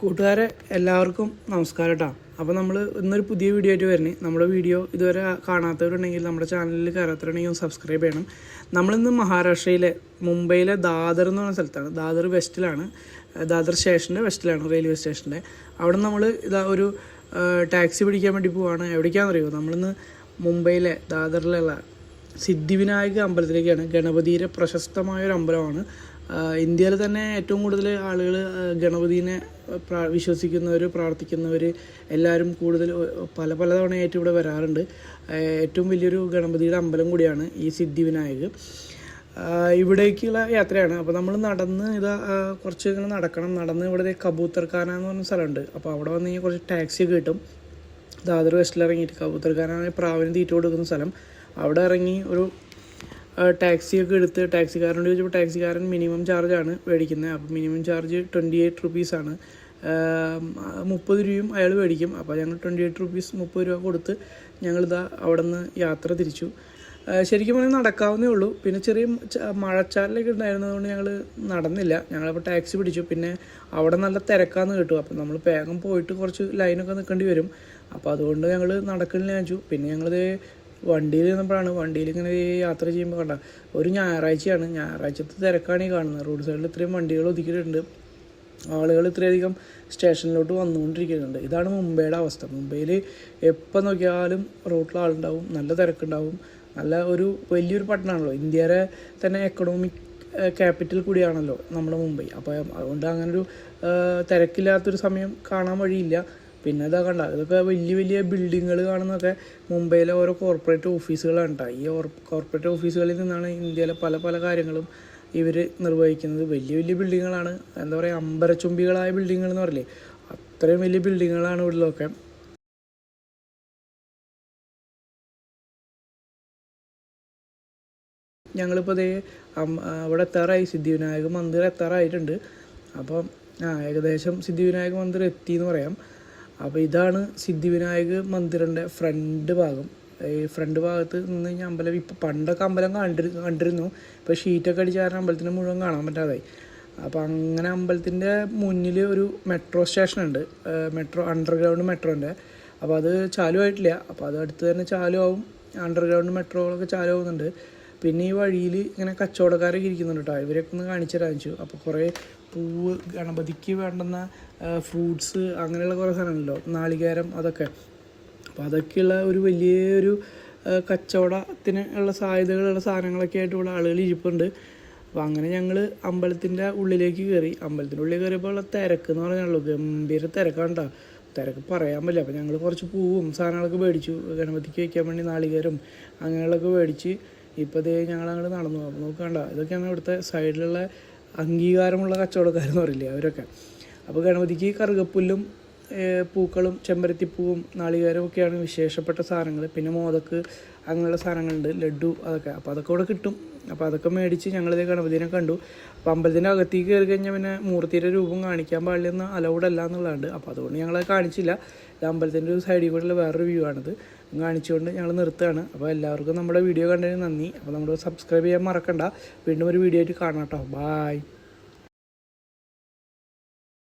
കൂട്ടുകാരെ എല്ലാവർക്കും നമസ്കാരം കേട്ടോ അപ്പോൾ നമ്മൾ ഇന്നൊരു പുതിയ വീഡിയോ ആയിട്ട് വരണേ. നമ്മുടെ വീഡിയോ ഇതുവരെ കാണാത്തവരുണ്ടെങ്കിൽ നമ്മുടെ ചാനലിൽ കയറാത്തവരുണ്ടെങ്കിൽ സബ്സ്ക്രൈബ് ചെയ്യണം. നമ്മളിന്ന് മഹാരാഷ്ട്രയിലെ മുംബൈയിലെ ദാദർ എന്ന് പറയുന്ന സ്ഥലത്താണ്. ദാദർ വെസ്റ്റിലാണ്. ദാദർ സ്റ്റേഷന്റെ വെസ്റ്റിലാണ് റെയിൽവേ സ്റ്റേഷന്റെ അവിടെ നമ്മൾ ഇതാ ഒരു ടാക്സി പിടിക്കാൻ വേണ്ടി പോവാണ്. എവിടേക്കാണെന്നറിയോ നമ്മളിന്ന് മുംബൈയിലെ ദാദറിലുള്ള സിദ്ധിവിനായക അമ്പലത്തിലേക്കാണ്. ഗണപതിയുടെ പ്രശസ്തമായ ഒരു അമ്പലമാണ് ഇന്ത്യയിൽ തന്നെ ഏറ്റവും കൂടുതൽ ആളുകൾ ഗണപതിനെ പ്രാ വിശ്വസിക്കുന്നവർ പ്രാർത്ഥിക്കുന്നവർ എല്ലാവരും കൂടുതൽ പല പല തവണയായിട്ട് ഇവിടെ വരാറുണ്ട്. ഏറ്റവും വലിയൊരു ഗണപതിയുടെ അമ്പലം കൂടിയാണ് ഈ സിദ്ധിവിനായക് വിനായക്. ഇവിടേക്കുള്ള യാത്രയാണ്. അപ്പോൾ നമ്മൾ നടന്ന് ഇതാ കുറച്ച് ഇങ്ങനെ നടക്കണം. നടന്ന് ഇവിടെ കബൂത്തർഖാന എന്ന് പറഞ്ഞ സ്ഥലമുണ്ട്. അപ്പോൾ അവിടെ വന്ന് കഴിഞ്ഞാൽ കുറച്ച് ടാക്സി കിട്ടും. ദാദർ വെസ്റ്റിൽ ഇറങ്ങിയിട്ട് കബൂത്തർഖാന പ്രാവിന് തീറ്റ കൊടുക്കുന്ന സ്ഥലം. അവിടെ ഇറങ്ങി ഒരു ടാക്സി ഒക്കെ എടുത്ത് ടാക്സിക്കാരനോട് ചോദിച്ചപ്പോൾ ടാക്സിക്കാരൻ മിനിമം ചാർജാണ് മേടിക്കുന്നത്. അപ്പോൾ മിനിമം ചാർജ് ട്വന്റി എയ്റ്റ് റുപ്പീസാണ് മുപ്പത് രൂപയും അയാൾ മേടിക്കും. അപ്പോൾ ഞങ്ങൾ ട്വന്റി എയ്റ്റ് റുപ്പീസ് മുപ്പത് രൂപ കൊടുത്ത് ഞങ്ങളിതാ അവിടെ നിന്ന് യാത്ര തിരിച്ചു. ശരിക്കും പറഞ്ഞാൽ നടക്കാവുന്നേ ഉള്ളൂ. പിന്നെ ചെറിയ മഴച്ചാലിലൊക്കെ ഉണ്ടായിരുന്നതുകൊണ്ട് ഞങ്ങൾ നടന്നില്ല. ഞങ്ങളപ്പോൾ ടാക്സി പിടിച്ചു. പിന്നെ അവിടെ നല്ല തിരക്കാന്ന് കേട്ടു. അപ്പോൾ നമ്മൾ വേഗം പോയിട്ട് കുറച്ച് ലൈനൊക്കെ നിൽക്കേണ്ടി വരും. അപ്പോൾ അതുകൊണ്ട് ഞങ്ങൾ നടക്കലിന് വെച്ചു പിന്നെ ഞങ്ങളിത് വണ്ടിയിൽ നിന്നപ്പോഴാണ് വണ്ടിയിൽ ഇങ്ങനെ യാത്ര ചെയ്യുമ്പോൾ കണ്ട ഒരു ഞായറാഴ്ചയാണ്. ഞായറാഴ്ചത്തെ തിരക്കാണ് ഈ കാണുന്നത്. റോഡ് സൈഡിൽ ഇത്രയും വണ്ടികൾ ഒതുക്കിയിട്ടുണ്ട്. ആളുകൾ ഇത്രയധികം സ്റ്റേഷനിലോട്ട് വന്നുകൊണ്ടിരിക്കുന്നുണ്ട്. ഇതാണ് മുംബൈയുടെ അവസ്ഥ. മുംബൈയിൽ എപ്പോൾ നോക്കിയാലും റോട്ടിൽ ആളുണ്ടാവും നല്ല തിരക്കുണ്ടാവും നല്ല ഒരു വലിയൊരു പട്ടണമാണല്ലോ. ഇന്ത്യയുടെ തന്നെ എക്കണോമിക് ക്യാപിറ്റൽ കൂടിയാണല്ലോ നമ്മുടെ മുംബൈ. അപ്പോൾ അതുകൊണ്ട് അങ്ങനൊരു ആ, തിരക്കില്ലാത്തൊരു സമയം കാണാൻ വഴിയില്ല. പിന്നെ ഇതാ കണ്ട ഇതൊക്കെ വലിയ വലിയ ബിൽഡിങ്ങുകൾ കാണുന്നതൊക്കെ മുംബൈയിലെ ഓരോ കോർപ്പറേറ്റ് ഓഫീസുകളാണ് കേട്ടോ ഈ കോർപ്പറേറ്റ് ഓഫീസുകളിൽ നിന്നാണ് ഇന്ത്യയിലെ പല പല കാര്യങ്ങളും ഇവർ നിർവഹിക്കുന്നത്. വലിയ വലിയ ബിൽഡിങ്ങുകളാണ് എന്താ പറയുക അമ്പരച്ചുംബികളായ ബിൽഡിങ്ങുകൾ എന്ന് പറയില്ലേ അത്രയും വലിയ ബിൽഡിങ്ങുകളാണ് ഇവിടെയൊക്കെ ഞങ്ങളിപ്പോൾ ദേ അവിടെ എത്താറായി. സിദ്ധിവിനായക മന്ദിർ എത്താറായിട്ടുണ്ട്. അപ്പം ആ ഏകദേശം സിദ്ധിവിനായക മന്ദിർ എത്തി എന്ന് പറയാം. അപ്പോൾ ഇതാണ് സിദ്ധിവിനായക മന്ദിറിന്റെ ഫ്രണ്ട് ഭാഗം. ഈ ഫ്രണ്ട് ഭാഗത്ത് നിന്ന് കഴിഞ്ഞാൽ അമ്പലം ഇപ്പം പണ്ടൊക്കെ അമ്പലം കണ്ടിരു കണ്ടിരുന്നു. ഇപ്പോൾ ഷീറ്റൊക്കെ അടിച്ച കാരണം അമ്പലത്തിന്റെ മുഴുവൻ കാണാൻ പറ്റാതായി. അപ്പോൾ അങ്ങനെ അമ്പലത്തിന്റെ മുന്നിൽ ഒരു മെട്രോ സ്റ്റേഷനുണ്ട്. മെട്രോ അണ്ടർഗ്രൗണ്ട് മെട്രോന്റെ അപ്പോൾ അത് ചാലു ആയിട്ടില്ല അപ്പോൾ അത് അടുത്ത് തന്നെ ചാലു ആവും അണ്ടർഗ്രൗണ്ട് മെട്രോകളൊക്കെ ചാലു ആവുന്നുണ്ട് പിന്നെ ഈ വഴിയിൽ ഇങ്ങനെ കച്ചവടക്കാരൊക്കെ ഇരിക്കുന്നുണ്ട് കേട്ടോ ഇവരൊക്കെ ഒന്ന് കാണിച്ചു തരാൻ വെച്ചു അപ്പോൾ കുറേ പൂവ് ഗണപതിക്ക് വേണ്ടുന്ന ഫ്രൂട്ട്സ് അങ്ങനെയുള്ള കുറേ സാധനമുണ്ടല്ലോ നാളികേരം അതൊക്കെ. അപ്പോൾ അതൊക്കെയുള്ള ഒരു വലിയൊരു കച്ചവടത്തിന് ഉള്ള സാധ്യതകളുള്ള സാധനങ്ങളൊക്കെ ആയിട്ട് ഇവിടെ ആളുകൾ ഇരിപ്പുണ്ട്. അപ്പോൾ അങ്ങനെ ഞങ്ങൾ അമ്പലത്തിന്റെ ഉള്ളിലേക്ക് കയറി. അമ്പലത്തിന്റെ ഉള്ളിൽ കയറിയപ്പോൾ ഉള്ള തിരക്ക് എന്ന് പറഞ്ഞാണല്ലോ ഗംഭീര തിരക്കാണ് കേട്ടോ തിരക്ക് പറയാൻ പറ്റില്ല. അപ്പോൾ ഞങ്ങൾ കുറച്ച് പൂവും സാധനങ്ങളൊക്കെ മേടിച്ചു. ഗണപതിക്ക് വയ്ക്കാൻ വേണ്ടി നാളികേരം അങ്ങനെയുള്ളതൊക്കെ മേടിച്ച് ഇപ്പോൾ ദേ ഞങ്ങൾ അങ്ങോട്ട് നടന്നു. അപ്പോൾ നോക്കണ്ട ഇതൊക്കെയാണ് ഇവിടുത്തെ സൈഡിലുള്ള അംഗീകാരമുള്ള കച്ചവടക്കാരെന്ന് പറയില്ലേ അവരൊക്കെ. അപ്പോൾ ഗണപതിക്ക് കറുകപ്പുല്ലും പൂക്കളും ചെമ്പരത്തിപ്പൂവും നാളികേരവും ഒക്കെയാണ് വിശേഷപ്പെട്ട സാധനങ്ങൾ പിന്നെ മോദക്ക് അങ്ങനെയുള്ള സാധനങ്ങളുണ്ട് ലഡു അതൊക്കെ. അപ്പോൾ അതൊക്കെ ഇവിടെ കിട്ടും. അപ്പോൾ അതൊക്കെ മേടിച്ച് ഞങ്ങളിതേ ഗണപതിനെ കണ്ടു. അപ്പോൾ അമ്പലത്തിന്റെ അകത്തേക്ക് കയറി കഴിഞ്ഞാൽ പിന്നെ മൂർത്തിയുടെ രൂപം കാണിക്കാൻ പാടില്ലെന്ന് അലൗഡ് അല്ല അപ്പോൾ അതുകൊണ്ട് ഞങ്ങളത് കാണിച്ചില്ല. ഇത് അമ്പലത്തിന്റെ ഒരു സൈഡിൽ കൂടെയുള്ള വേറൊരു വ്യൂ ആണിത്. കാണിച്ചുകൊണ്ട് ഞങ്ങൾ നിർത്തുകയാണ്. അപ്പോൾ എല്ലാവർക്കും നമ്മുടെ വീഡിയോ കണ്ടതിന് നന്ദി. അപ്പോൾ നമ്മൾ സബ്സ്ക്രൈബ് ചെയ്യാൻ മറക്കണ്ട. വീണ്ടും ഒരു വീഡിയോ ആയിട്ട് കാണാം കേട്ടോ. ബായ്